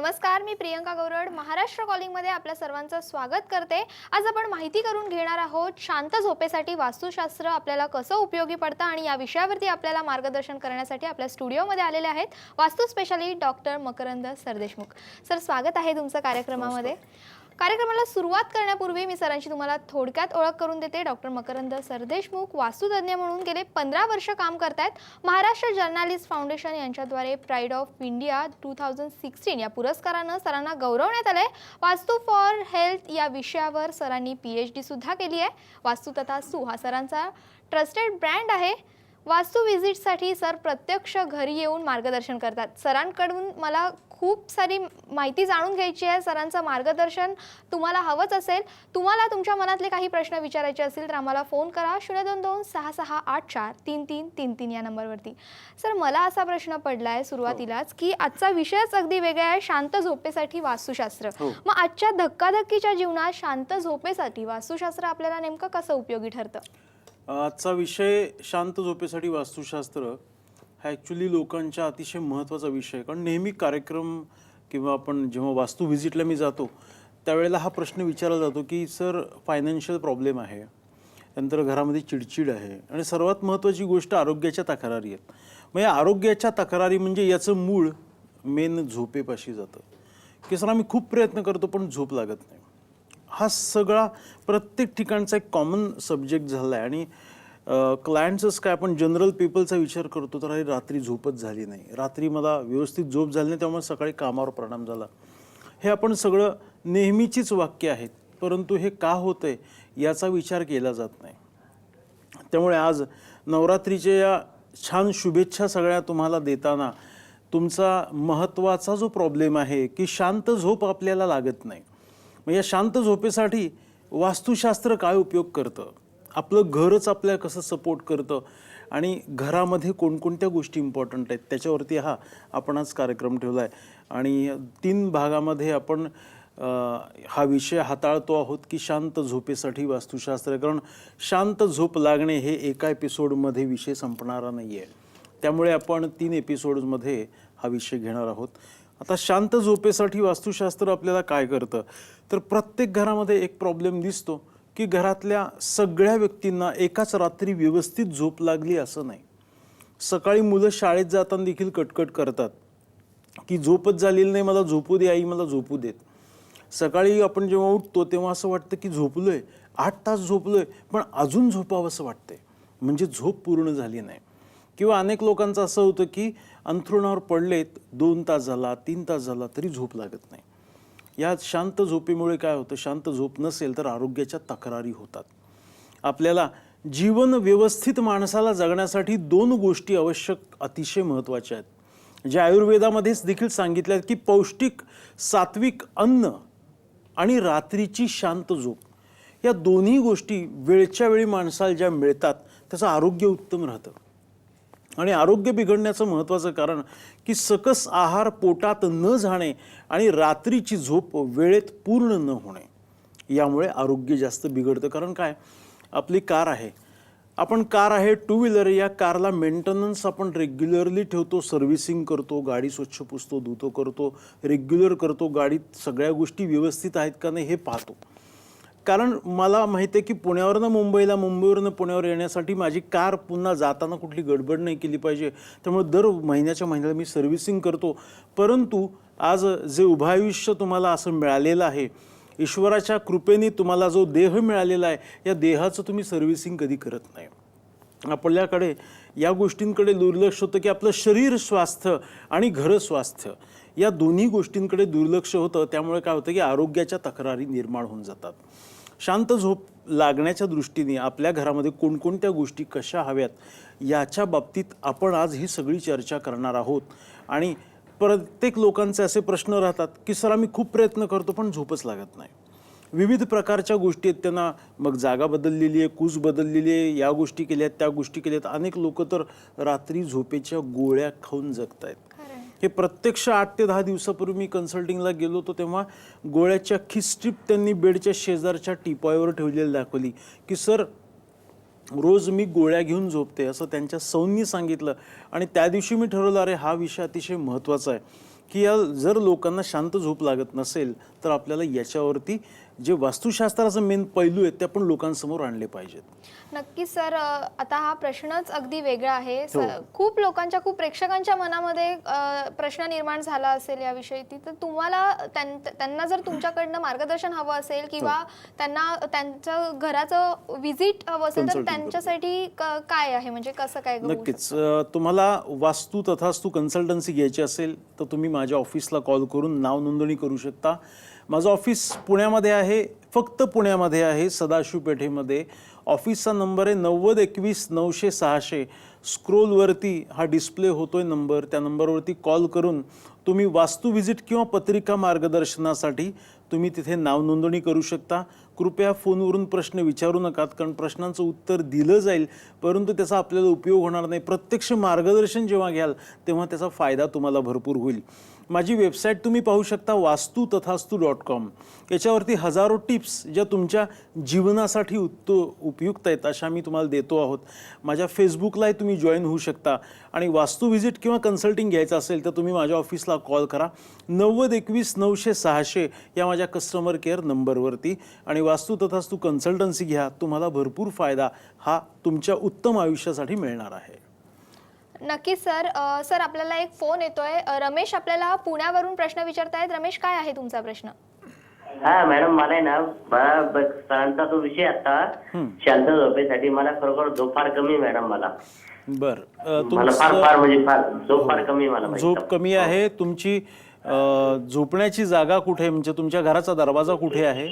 नमस्कार मी प्रियंका गौरड. महाराष्ट्र कॉलिंगमध्ये आपल्या सर्वांचं स्वागत करते. आज आपण माहिती करून घेणार आहोत शांत झोपेसाठी वास्तुशास्त्र आपल्याला कसं उपयोगी पडतं आणि या विषयावरती आपल्याला मार्गदर्शन करण्यासाठी आपल्या स्टुडिओमध्ये आलेले आहेत vastu specialist doctor Makarand Sardeshmukh. Sir स्वागत आहे तुमचं कार्यक्रमामध्ये. कार्यक्रमाला सुरुवात करण्यापूर्वी मी सरांची तुम्हाला थोडक्यात ओळख करून देते. डॉक्टर मकरंद सरदेशमुख वास्तुतज्ञ म्हणून गेले पंधरा वर्ष काम करतायत. महाराष्ट्र जर्नालिस्ट फाउंडेशन यांच्याद्वारे pride of India two thousand sixteen या पुरस्कारानं सरांना गौरवण्यात आलंय. वास्तू फॉर हेल्थ या विषयावर सरांनी पी एच डी सुद्धा केली आहे. वास्तू तथा सू हा सरांचा ट्रस्टेड ब्रँड आहे. वास्तू व्हिजिटसाठी सर प्रत्यक्ष घरी येऊन मार्गदर्शन करतात. सरांकडून मला खूप सारी माहिती जाणून घ्यायची आहे. सरांचं मार्गदर्शन तुम्हाला हवंच असेल तुम्हाला तुमच्या मनातले काही प्रश्न विचारायचे असतील तर आम्हाला फोन करा. शून्य दोन दोन सहा सहा आठ चार तीन तीन तीन तीन या नंबरवरती. सर मला असा प्रश्न पडला आहे सुरुवातीलाच की आजचा विषयच अगदी वेगळा आहे. शांत झोपेसाठी वास्तुशास्त्र. हो. मग आजच्या धक्काधक्कीच्या जीवनात शांत झोपेसाठी वास्तुशास्त्र आपल्याला नेमकं कसं उपयोगी ठरतं? आजचा विषय शांत झोपेसाठी वास्तुशास्त्र हा ॲक्च्युली लोकांच्या अतिशय महत्त्वाचा विषय आहे. कारण नेहमी कार्यक्रम किंवा आपण जेव्हा वास्तू व्हिजिटला मी जातो त्यावेळेला हा प्रश्न विचारला जातो की सर फायनान्शियल प्रॉब्लेम आहे. नंतर घरामध्ये चिडचिड आहे. आणि सर्वात महत्त्वाची गोष्ट आरोग्याच्या तक्रारी आहेत. मग या आरोग्याच्या तक्रारी म्हणजे याचं मूळ मेन झोपेपाशी जातं. की सर आम्ही खूप प्रयत्न करतो पण झोप लागत नाही. हा सगळा प्रत्येक ठिकाणचा एक कॉमन सब्जेक्ट झाला आहे आणि क्लायंट्सच काय आपण जनरल पीपलचा विचार करतो तर अरे रात्री झोपच झाली नाही. रात्री मला व्यवस्थित झोप झाली नाही त्यामुळे सकाळी कामावर परिणाम झाला. हे आपण सगळं नेहमीचीच वाक्य आहेत परंतु हे का होतंय याचा विचार केला जात नाही. त्यामुळे आज नवरात्रीच्या या छान शुभेच्छा सगळ्या तुम्हाला देताना तुमचा महत्त्वाचा जो प्रॉब्लेम आहे की शांत झोप आपल्याला लागत नाही. मग या शांत झोपेसाठी वास्तुशास्त्र काय उपयोग करतं? आपलं घरच आपल्या कसं सपोर्ट करतं? आणि घरामध्ये कोणकोणत्या गोष्टी इम्पॉर्टंट आहेत? त्याच्यावरती हा आपण आज कार्यक्रम ठेवला आहे आणि तीन भागामध्ये आपण हा विषय हाताळतो आहोत की शांत झोपेसाठी वास्तुशास्त्र. कारण शांत झोप लागणे हे एका एपिसोडमध्ये विषय संपणारा नाही आहे त्यामुळे आपण तीन एपिसोडमध्ये हा विषय घेणार आहोत. आता शांत झोपेसाठी वास्तुशास्त्र आपल्याला काय करतं? तर प्रत्येक घरामध्ये एक प्रॉब्लेम दिसतो की घरातल्या सगळ्या व्यक्तींना एकाच रात्री व्यवस्थित झोप लागली असं नाही. सकाळी मुलं शाळेत जाताना देखील कटकट करतात की झोपच झालेली नाही मला झोपू दे आई मला झोपू देत. सकाळी आपण जेव्हा उठतो तेव्हा असं वाटतं की झोपलोय आठ तास झोपलोय पण अजून झोपावं असं वाटतंय. म्हणजे झोप पूर्ण झाली नाही. किंवा अनेक लोकांचं असं होतं की अंथरुणावर पडलेत दोन तास झाला तीन तास झाला तरी झोप लागत नाही. या शांत झोपेमुळे काय होतं? शांत झोप नसेल तर आरोग्याच्या तक्रारी होतात. आपल्याला जीवन व्यवस्थित माणसाला जगण्यासाठी दोन गोष्टी आवश्यक अतिशय महत्त्वाच्या आहेत. ज्या आयुर्वेदामध्येच देखील सांगितल्या आहेत की पौष्टिक सात्विक अन्न आणि रात्रीची शांत झोप. या दोन्ही गोष्टी वेळच्या वेळी माणसाला ज्या मिळतात त्याचं आरोग्य उत्तम राहतं. आणि आरोग्य बिघडण्याचं महत्त्वाचं कारण की सकस आहार पोटात न जाणे आणि रात्रीची झोप वेळेत पूर्ण न होणे. यामुळे आरोग्य जास्त बिघडतं. कारण काय? आपली कार आहे. आपण कार आहे टू व्हीलर या कारला मेंटेनन्स आपण रेग्युलरली ठेवतो सर्व्हिसिंग करतो गाडी स्वच्छ पुसतो धुतो करतो रेग्युलर करतो गाडीत सगळ्या गोष्टी व्यवस्थित आहेत का नाही हे पाहतो. कारण मला माहिती आहे की पुण्यावरनं मुंबईला मुंबईवरनं पुण्यावर येण्यासाठी माझी कार पुन्हा जाताना कुठली गडबड नाही केली पाहिजे. त्यामुळे दर महिन्याच्या महिन्याला मी सर्व्हिसिंग करतो. परंतु आज जे उभं आयुष्य तुम्हाला असं मिळालेलं आहे ईश्वराच्या कृपेने तुम्हाला जो देह मिळालेला आहे या देहाचं तुम्ही सर्व्हिसिंग कधी करत नाही. आपल्याकडे या गोष्टींकडे दुर्लक्ष होतं की आपलं शरीर स्वास्थ्य आणि घर स्वास्थ्य या दोन्ही गोष्टींकडे दुर्लक्ष होतं. त्यामुळे काय होतं की आरोग्याच्या तक्रारी निर्माण होऊन जातात. शांत झोप लागण्याच्या दृष्टीने आपल्या घरामध्ये कोणकोणत्या गोष्टी कशा हव्यात याच्या बाबतीत आपण आज ही सगळी चर्चा करणार आहोत. आणि प्रत्येक लोकांचे असे प्रश्न राहतात की सर आम्ही खूप प्रयत्न करतो पण झोपच लागत नाही. विविध प्रकारच्या गोष्टी आहेत त्यांना. मग जागा बदललेली आहे कूस बदललेली आहे या गोष्टी केल्या आहेत त्या गोष्टी केल्या आहेत. अनेक लोक तर रात्री झोपेच्या गोळ्या खाऊन जगत आहेत हे प्रत्यक्ष आठ ते दहा दिवसापूर्वी मी कन्सल्टिंगला गेलो होतो तेव्हा गोळ्याची अख्खी स्ट्रीप त्यांनी बेडच्या शेजारच्या टिपॉयवर ठेवलेली दाखवली की सर रोज मी गोळ्या घेऊन झोपते असं त्यांच्या सौंनी सांगितलं. आणि त्या दिवशी मी ठरवलं अरे हा विषय अतिशय महत्त्वाचा आहे की या जर लोकांना शांत झोप लागत नसेल तर आपल्याला याच्यावरती जे वास्तुशास्त्राचं मेन पैलू आहेत ते आपण लोकांसमोर आणले पाहिजेत. नक्कीच सर आता हा प्रश्नच अगदी वेगळा आहे. हो. खूप लोकांच्या खूप प्रेक्षकांच्या मनामध्ये प्रश्न निर्माण झाला असेल याविषयी. ती तर तुम्हाला त्यां- त्यांना जर तुमच्याकडनं मार्गदर्शन हवं असेल किंवा हो. त्यांना त्यांचं घराचं व्हिजिट हवं असेल तर त्यांच्यासाठी काय आहे? म्हणजे कसं काय नक्कीच. तुम्हाला वास्तू तथास्तू कन्सल्टन्सी घ्यायची असेल तर तुम्ही माझ्या ऑफिसला कॉल करून नाव नोंदणी करू शकता. माझं ऑफिस पुण्यामध्ये आहे फक्त पुण्यामध्ये आहे सदाशिव पेठेमध्ये ऑफिसचा नंबर आहे नव्वद एकवीस नऊशे सहाशे. स्क्रोलवरती हा डिस्प्ले होतो आहे नंबर. त्या नंबरवरती कॉल करून तुम्ही वास्तू व्हिजिट किंवा पत्रिका मार्गदर्शनासाठी तुम्ही तिथे नाव नोंदणी करू शकता. कृपया फोनवरून प्रश्न विचारू नकात कारण प्रश्नांचं उत्तर दिलं जाईल परंतु त्याचा आपल्याला उपयोग होणार नाही. प्रत्यक्ष मार्गदर्शन जेव्हा घ्याल तेव्हा त्याचा फायदा तुम्हाला भरपूर होईल. माझी वेबसाईट तुम्ही पाहू शकता वास्तू तथास्तू डॉट कॉम. याच्यावरती हजारो टिप्स ज्या तुमच्या जीवनासाठी उत्त उपयुक्त आहेत अशा मी तुम्हाला देतो आहोत. माझ्या फेसबुकलाही तुम्ही जॉईन होऊ शकता. आणि वास्तू व्हिजिट किंवा कन्सल्टिंग घ्यायचं असेल तर तुम्ही माझ्या ऑफिसला कॉल करा. नव्वद एकवीस नऊशे सहाशे या माझ्या कस्टमर केअर नंबरवरती. आणि वास्तू तथास्तू कन्सल्टन्सी घ्या. तुम्हाला भरपूर फायदा हा तुमच्या उत्तम आयुष्यासाठी मिळणार आहे. नक्कीच सर अ, सर आपल्याला एक फोन येतोय. अ, रमेश आपल्याला पुण्यावरून प्रश्न विचारतायत. रमेश काय आहे तुमचा प्रश्न? हा मॅडम मला आहे ना ब- सरांचा तो विषय आता. शांत झोपेसाठी मला खरोखर झोप फार कमी आहे मॅडम मला. बर अ, मला फार तुमचं फार म्हणजे फार झोप फार कमी आहे मला झोप. कमी आहे. तुमची अ, झोपण्याची जागा कुठे आहे? म्हणजे तुमच्या घराचा दरवाजा कुठे आहे?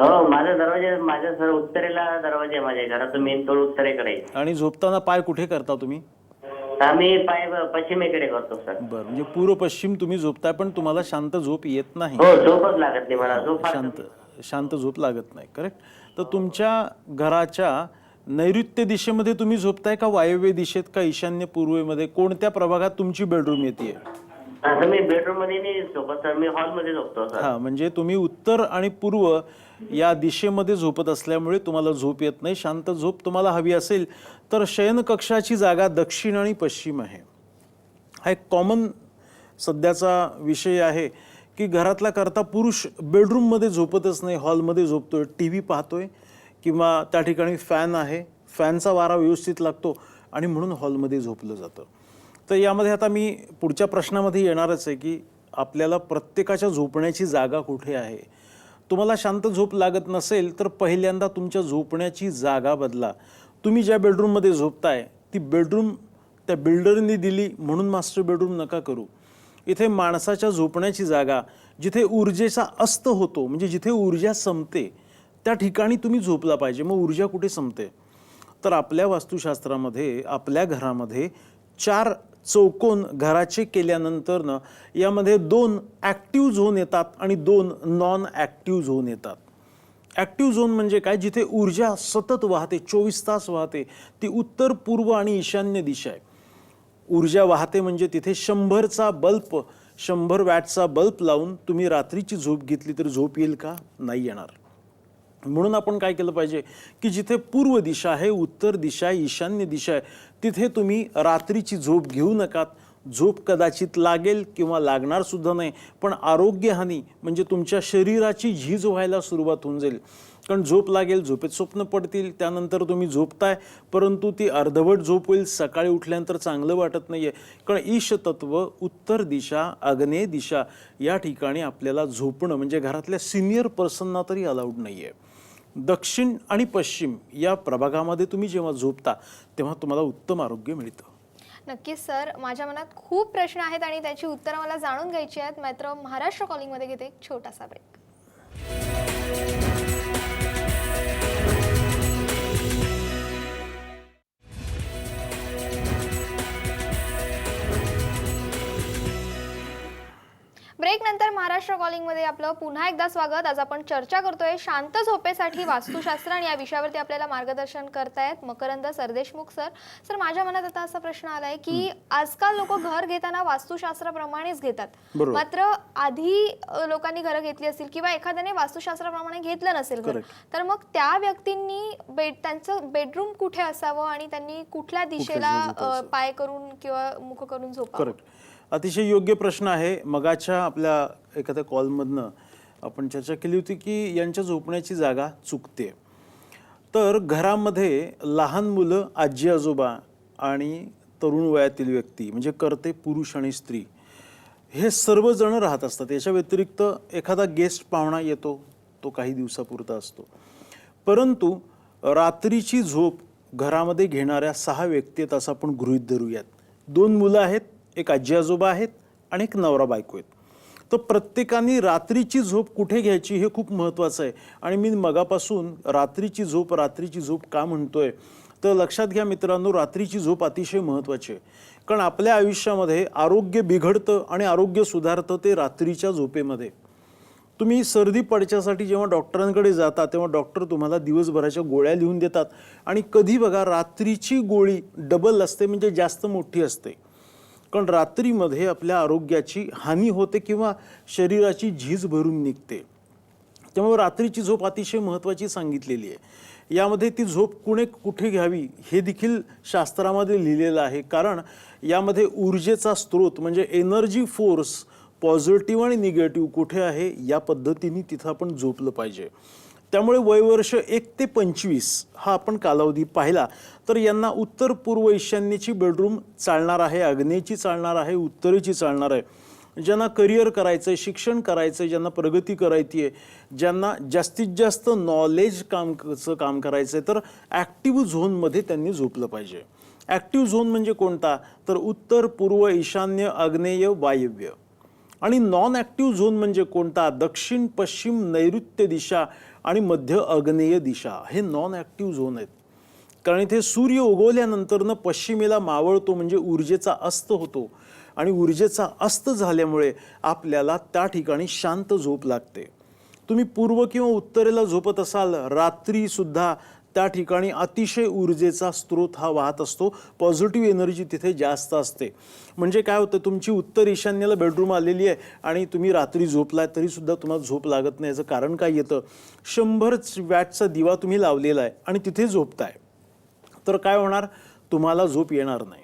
हो माझा दरवाजा माझ्या सर उत्तरेला दरवाजा आहे माझ्या घराचं मेन तोड उत्तरेकडे आहे. आणि झोपताना पाय कुठे करता तुम्ही? आम्ही पाय पश्चिमेकडे करतो सर. बरं म्हणजे पूर्व पश्चिम तुम्ही झोपताय पण तुम्हाला शांत झोप येत नाही. हो झोपच लागत नाही मला. झोप फार शांत शांत झोप लागत नाही करेक्ट तर तुमच्या घराच्या नैऋत्य दिशेमध्ये तुम्ही झोपताय का वायव्य दिशेत का ईशान्य पूर्वेमध्ये? कोणत्या प्रभागात तुमची बेडरूम येते? असं मी बेडरूममध्ये नाही झोपत सर. मी हॉलमध्ये झोपतो सर. हा म्हणजे तुम्ही उत्तर आणि पूर्व या दिशेमध्ये झोपत असल्यामुळे तुम्हाला झोप येत नाही. शांत झोप तुम्हाला हवी असेल तर शयनकक्षाची जागा दक्षिण आणि पश्चिम आहे. हा एक कॉमन सध्याचा विषय आहे की घरातला करता पुरुष बेडरूममध्ये झोपतच नाही. हॉलमध्ये झोपतोय टी व्ही पाहतोय किंवा त्या ठिकाणी फॅन आहे. फॅनचा वारा व्यवस्थित लागतो आणि म्हणून हॉलमध्ये झोपलं जातं. तर यामध्ये आता मी पुढच्या प्रश्नामध्ये येणारच आहे की आपल्याला प्रत्येकाच्या झोपण्याची जागा कुठे आहे? तुम्हाला शांत झोप लागत नसेल तर पहिल्यांदा तुमच्या झोपण्याची जागा बदला. तुम्ही ज्या बेडरूममध्ये झोपताय ती बेडरूम त्या बिल्डरनी दिली म्हणून मास्टर बेडरूम नका करू. इथे माणसाच्या झोपण्याची जागा जिथे ऊर्जेचा अस्त होतो म्हणजे जिथे ऊर्जा संपते त्या ठिकाणी तुम्ही झोपला पाहिजे मग ऊर्जा कुठे संपते? तर आपल्या वास्तुशास्त्रामध्ये आपल्या घरामध्ये चार चौकोन घराचे केल्यानंतर ना यामध्ये दोन ॲक्टिव्ह झोन येतात आणि दोन नॉन ॲक्टिव्ह झोन येतात. ॲक्टिव्ह झोन म्हणजे काय? जिथे ऊर्जा सतत वाहते चोवीस तास वाहते ती उत्तर पूर्व आणि ईशान्य दिशा आहे. ऊर्जा वाहते म्हणजे तिथे शंभरचा बल्ब शंभर वॅटचा बल्ब लावून तुम्ही रात्रीची झोप घेतली तर झोप येईल का? नाही येणार. म्हणून आपण काय केलं पाहिजे की जिथे पूर्व दिशा आहे उत्तर दिशा आहे ईशान्य दिशा आहे तिथे तुम्ही रात्रीची झोप घेऊ नकात. झोप कदाचित लागेल किंवा लागणार सुद्धा नाही पण आरोग्यहानी म्हणजे तुमच्या शरीराची झीज व्हायला सुरुवात होऊन जाईल. कारण झोप लागेल झोपेत स्वप्न पडतील त्यानंतर तुम्ही झोपताय परंतु ती अर्धवट झोप होईल सकाळी उठल्यानंतर चांगलं वाटत नाही आहे कारण ईशतत्व उत्तर दिशा आग्नेय दिशा या ठिकाणी आपल्याला झोपणं म्हणजे घरातल्या सिनियर पर्सनना तरी अलाउड आहे दक्षिण आणि पश्चिम या प्रभागामध्ये तुम्ही जेव्हा झोपता तेव्हा तुम्हाला उत्तम आरोग्य मिळतं. नक्कीच सर. माझ्या मनात खूप प्रश्न आहेत आणि त्याची उत्तरं मला जाणून घ्यायची आहेत. मात्र महाराष्ट्र कॉलिंगमध्ये घेते एक छोटासा ब्रेक ब्रेक नंतर महाराष्ट्र कॉलिंगमध्ये आपलं पुन्हा एकदा स्वागत. आज आपण चर्चा करतोय शांत झोपेसाठी वास्तुशास्त्र आणि या विषयावरती आपल्याला मार्गदर्शन करतायत मकरंद सरदेशमुख सर सर माझ्या मनात आता असा प्रश्न आलाय की आजकाल लोक घर घेताना वास्तुशास्त्राप्रमाणेच घेतात. मात्र आधी लोकांनी घरं घेतली असतील किंवा एखाद्याने वास्तुशास्त्राप्रमाणे घेतलं नसेल घर. तर मग त्या व्यक्तींनी बेड त्यांचं बेडरूम कुठे असावं आणि त्यांनी कुठल्या दिशेला पाय करून किंवा मुख करून झोपावं? अतिशय योग्य प्रश्न आहे. मगाच्या आपल्या एखाद्या कॉलमधनं आपण चर्चा केली होती की यांच्या झोपण्याची जागा चुकते. तर घरामध्ये लहान मुलं आजी आजोबा आणि तरुण वयातील व्यक्ती म्हणजे करते पुरुष आणि स्त्री हे सर्वजण राहत असतात. याच्या व्यतिरिक्त एखादा गेस्ट पाहुणा येतो तो काही दिवसापुरता असतो. परंतु रात्रीची झोप घरामध्ये घेणाऱ्या सहा व्यक्ती आहेत असं आपण गृहीत धरूयात. दोन मुलं आहेत एक आजी आजोबा आहेत आणि एक नवरा बायको आहेत. तर प्रत्येकाने रात्रीची झोप कुठे घ्यायची हे खूप महत्त्वाचं आहे. आणि मी मगापासून रात्रीची झोप रात्रीची झोप का म्हणतोय? तर लक्षात घ्या मित्रांनो रात्रीची झोप अतिशय महत्त्वाची आहे. कारण आपल्या आयुष्यामध्ये आरोग्य बिघडतं आणि आरोग्य सुधारतं ते रात्रीच्या झोपेमध्ये. तुम्ही सर्दी पडच्यासाठी जेव्हा डॉक्टरांकडे जाता तेव्हा डॉक्टर तुम्हाला दिवसभराच्या गोळ्या लिहून देतात. आणि कधी बघा रात्रीची गोळी डबल असते म्हणजे जास्त मोठी असते. कारण रात्रीमध्ये आपल्या आरोग्याची हानी होते किंवा शरीराची झीज भरून निघते. त्यामुळे रात्रीची झोप अतिशय महत्त्वाची सांगितलेली आहे. यामध्ये ती झोप कुणे कुठे घ्यावी हे देखील शास्त्रामध्ये लिहिलेलं आहे. कारण यामध्ये ऊर्जेचा स्रोत म्हणजे एनर्जी फोर्स पॉझिटिव्ह आणि निगेटिव्ह कुठे आहे या पद्धतीने तिथं आपण झोपलं पाहिजे. त्यामुळे वयवर्ष एक ते पंचवीस हा आपण कालावधी पाहिला. तर यांना उत्तर पूर्व ईशान्येची बेडरूम चालणार आहे आग्नेयची चालणार आहे उत्तरेची चालणार आहे. ज्यांना करिअर करायचं आहे शिक्षण करायचं आहे ज्यांना प्रगती करायची आहे ज्यांना जास्तीत जास्त नॉलेज कामचं काम करायचं आहे तर ॲक्टिव्ह झोनमध्ये त्यांनी झोपलं पाहिजे. ॲक्टिव्ह झोन म्हणजे कोणता? तर उत्तर पूर्व ईशान्य आग्नेय वायव्य. आणि नॉन ॲक्टिव्ह झोन म्हणजे कोणता? दक्षिण पश्चिम नैऋत्य दिशा आणि मध्य आग्नेय दिशा हे नॉन ॲक्टिव्ह झोन आहेत. कारण इथे सूर्य उगवल्यानंतरनं पश्चिमेला मावळतो म्हणजे ऊर्जेचा अस्त होतो. आणि ऊर्जेचा अस्त झाल्यामुळे आपल्याला त्या ठिकाणी शांत झोप लागते. तुम्ही पूर्व किंवा उत्तरेला झोपत असाल रात्रीसुद्धा त्या ठिकाणी अतिशय ऊर्जेचा स्रोत हा वाहत असतो. पॉझिटिव्ह एनर्जी तिथे जास्त असते. म्हणजे काय होतं तुमची उत्तर ईशान्येला बेडरूम आलेली आहे आणि तुम्ही रात्री झोपलाय तरीसुद्धा तुम्हाला झोप लागत नाही. याचं कारण काय येतं? शंभर वॅटचा दिवा तुम्ही लावलेला आहे आणि तिथे झोपताय. तर काय होणार? तुम्हाला झोप येणार नाही.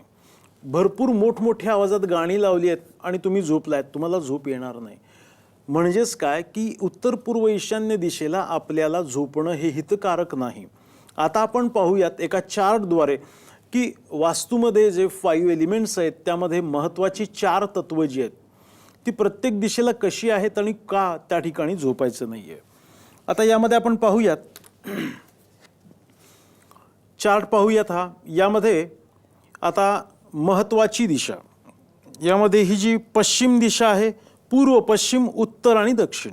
भरपूर मोठमोठ्या आवाजात गाणी लावली आहेत आणि तुम्ही झोपलायत तुम्हाला झोप येणार नाही. म्हणजेच काय? की उत्तर पूर्व ईशान्य दिशेला आपल्याला झोपणं हे हितकारक नाही. आता आपण पाहूयात एका चार्टद्वारे की वास्तूमध्ये जे फाईव्ह एलिमेंट्स आहेत त्यामध्ये महत्त्वाची चार तत्त्वं जी आहेत ती प्रत्येक दिशेला कशी आहेत आणि का त्या ठिकाणी झोपायचं नाही आहे आता यामध्ये आपण पाहूयात चार्ट पाहूयात हा. यामध्ये आता महत्त्वाची दिशा. यामध्ये ही जी पश्चिम दिशा आहे पूर्व पश्चिम उत्तर आणि दक्षिण.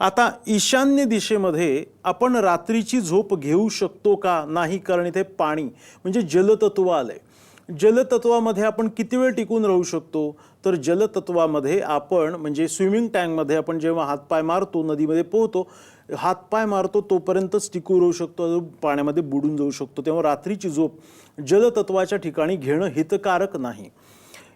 आता ईशान्य दिशेमध्ये आपण रात्रीची झोप घेऊ शकतो का नाही? कारण इथे पाणी म्हणजे जलतत्व आहे जलतत्वामध्ये आपण किती वेळ टिकून राहू शकतो? तर जलतत्वामध्ये आपण म्हणजे स्विमिंग टँकमध्ये आपण जेव्हा हातपाय मारतो नदीमध्ये पोहतो हातपाय मारतो तोपर्यंतच टिकून राहू शकतो पाण्यामध्ये बुडून जाऊ शकतो. तेव्हा रात्रीची झोप जलतत्वाच्या ठिकाणी घेणं हितकारक नाही.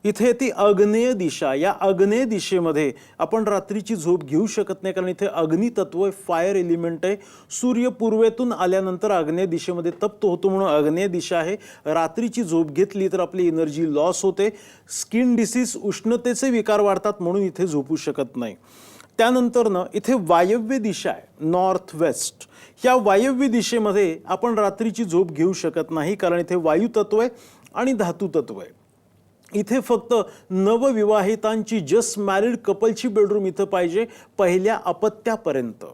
इथे ती अग्नेय दिशा या अग्नेय दिशेमध्ये आपण रात्रीची झोप घेऊ शकत नाही कारण इथे अग्नितत्व फायर एलिमेंट आहे. सूर्य पूर्वेतून आल्यानंतर अग्नेय दिशेमध्ये तप्त होतो म्हणून अग्नेय दिशा आहे. रात्रीची झोप घेतली तर आपली एनर्जी लॉस होते. स्किन डिसीज उष्णतेचे विकार वाढतात म्हणून इथे झोपू शकत नाही. त्यानंतरनं इथे वायव्य दिशा आहे नॉर्थ वेस्ट या वायव्य दिशेमध्ये आपण रात्रीची झोप घेऊ शकत नाही कारण इथे वायुतत्व आहे आणि धातू तत्व आहे. इथे फक्त नवविवाहितांची जस्ट मॅरिड कपलची बेडरूम इथं पाहिजे पहिल्या अपत्यापर्यंत.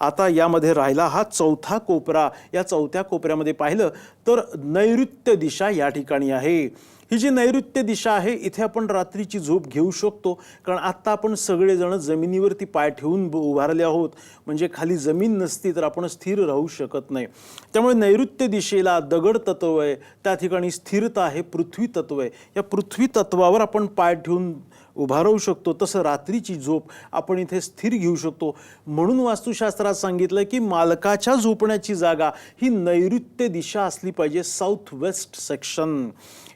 आता यामध्ये राहिला हा चौथा कोपरा. या चौथ्या कोपऱ्यामध्ये पाहिलं तर नैऋत्य दिशा या ठिकाणी आहे. ही जी नैऋत्य दिशा आहे इथे आपण रात्रीची झोप घेऊ शकतो. कारण आत्ता आपण सगळेजण जमिनीवरती पाय ठेवून उभारले आहोत. म्हणजे खाली जमीन नसती तर आपण स्थिर राहू शकत नाही. त्यामुळे नैऋत्य दिशेला दगड तत्व आहे. त्या ठिकाणी स्थिरता आहे पृथ्वी तत्व आहे. या पृथ्वी तत्वावर आपण पाय ठेवून उभा राहू शकतो. तसं रात्रीची झोप आपण इथे स्थिर घेऊ शकतो. म्हणून वास्तुशास्त्रात सांगितलं की मालकाच्या झोपण्याची जागा ही नैऋत्य दिशा असली पाहिजे साऊथ वेस्ट सेक्शन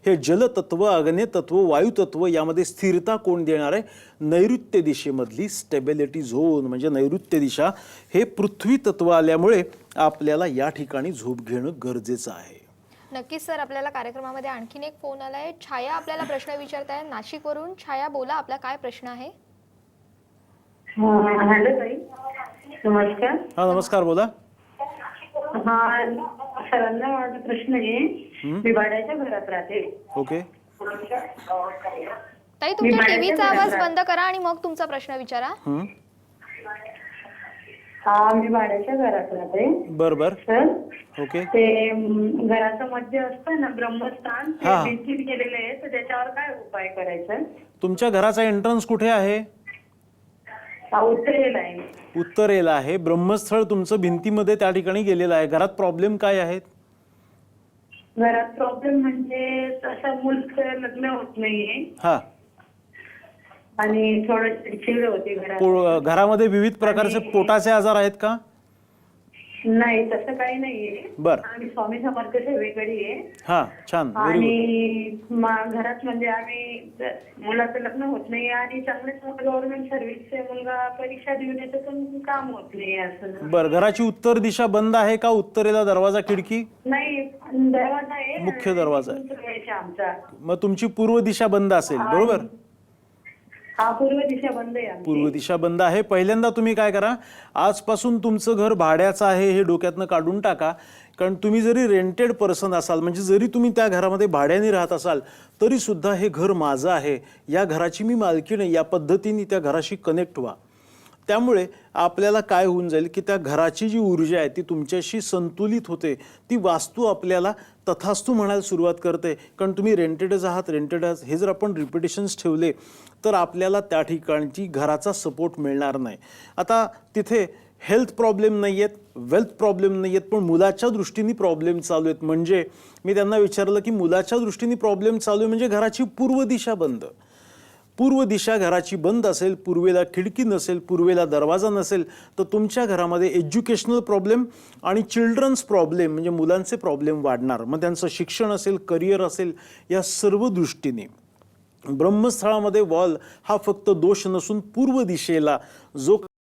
हे जलतत्व अग्नेतत्व वायुतत्व यामध्ये स्थिरता कोण देणार आहे? नैऋत्य दिशेमधली स्टेबिलिटी झोन म्हणजे नैऋत्य दिशा. हे पृथ्वी तत्व आल्यामुळे आपल्याला या ठिकाणी झोप घेणं गरजेचं आहे. नक्कीच सर आपल्याला कार्यक्रमामध्ये आणखीन एक फोन आलाय. छाया आपल्याला प्रश्न विचारताय. नाशिकवरून छाया बोला आपला काय प्रश्न आहे? हॅलो ताई. नमस्कार. हा नमस्कार बोला. हा सरांना माझा प्रश्न आहे. मी भाड्याच्या घरात राहते. ओके. ताई मी तुमच्या बाहेरच्या टीव्हीचा आवाज घरात बंद करा आणि मग तुमचा प्रश्न विचारा. हं. हा मी भाड्याच्या घरात राहते. बर बर सर ओके. ते म, घराचं मध्य असतं ना ब्रह्मस्थान ते हा. भिंतीत गेलेलं आहे तर त्याच्यावर काय उपाय करायचा? तुमच्या घराचा एंट्रन्स कुठे आहे? उत्तरेला आहे. उत्तरेला आहे. ब्रह्मस्थळ तुमचं भिंतीमध्ये त्या ठिकाणी गेलेलं आहे. घरात प्रॉब्लेम काय आहेत? घरात प्रॉब्लेम म्हणजे तसं मुलचं लग्न होत नाहीये. हा. आणि थोडं चिडचिड होते घरात. पो- घरामध्ये विविध प्रकारचे पोटाचे आजार आहेत का? नाही तसं काही नाहीये. बर. आम्ही स्वामी समर्थ सेवेकडे आहे. हा छान. आणि मा- घरात म्हणजे आम्ही मुलाचं लग्न होत नाही आणि चांगलेच गव्हर्नमेंट सर्व्हिसचे मुलगा परीक्षा देऊन येतो पण काम होत नाही असं. बर घराची उत्तर दिशा बंद आहे का? उत्तरेला दरवाजा खिडकी? नाही दरवाजा आहे. मुख्य दरवाजा आहे. आमचा. मग तुमची पूर्व दिशा बंद असेल बरोबर? हा पूर्व दिशा बंद आहे आमची. पूर्व दिशा बंद आहे. पहिल्यांदा तुम्ही काय करा आजपासून तुमचं घर भाड्याचं आहे हे डोक्यातनं काढून टाका. कारण तुम्ही जरी रेंटेड पर्सन असाल म्हणजे जरी तुम्ही त्या घरामध्ये भाड्याने राहत असाल तरी सुद्धा हे घर माझं आहे. या घराची मी मालकी नाही. या पद्धतीने त्या घराशी कनेक्ट व्हा. त्यामुळे आपल्याला काय होऊन जाईल की त्या घराची जी ऊर्जा आहे ती तुमच्याशी संतुलित होते. ती वास्तू आपल्याला तथास्तू म्हणायला सुरुवात करते. कारण तुम्ही रेंटेडच आहात रेंटेड आहात हे जर आपण रिपिटेशन्स ठेवले तर आपल्याला त्या ठिकाणची घराचा सपोर्ट मिळणार नाही. आता तिथे हेल्थ प्रॉब्लेम नाही आहेत वेल्थ प्रॉब्लेम नाही आहेत पण मुलाच्या दृष्टीने प्रॉब्लेम चालू आहेत. म्हणजे मी त्यांना विचारलं की मुलाच्या दृष्टीने प्रॉब्लेम चालू आहे म्हणजे घराची पूर्व दिशा बंद. पूर्व दिशा घराची बंद असेल पूर्वेला खिडकी नसेल पूर्वेला दरवाजा नसेल तर तुमच्या घरामध्ये एज्युकेशनल प्रॉब्लेम आणि चिल्ड्रन्स प्रॉब्लेम म्हणजे मुलांचे प्रॉब्लेम वाढणार. मग त्यांचं शिक्षण असेल करिअर असेल या सर्व दृष्टीने. ब्रह्मस्थळामध्ये वॉल हा फक्त दोष नसून पूर्व दिशेला जो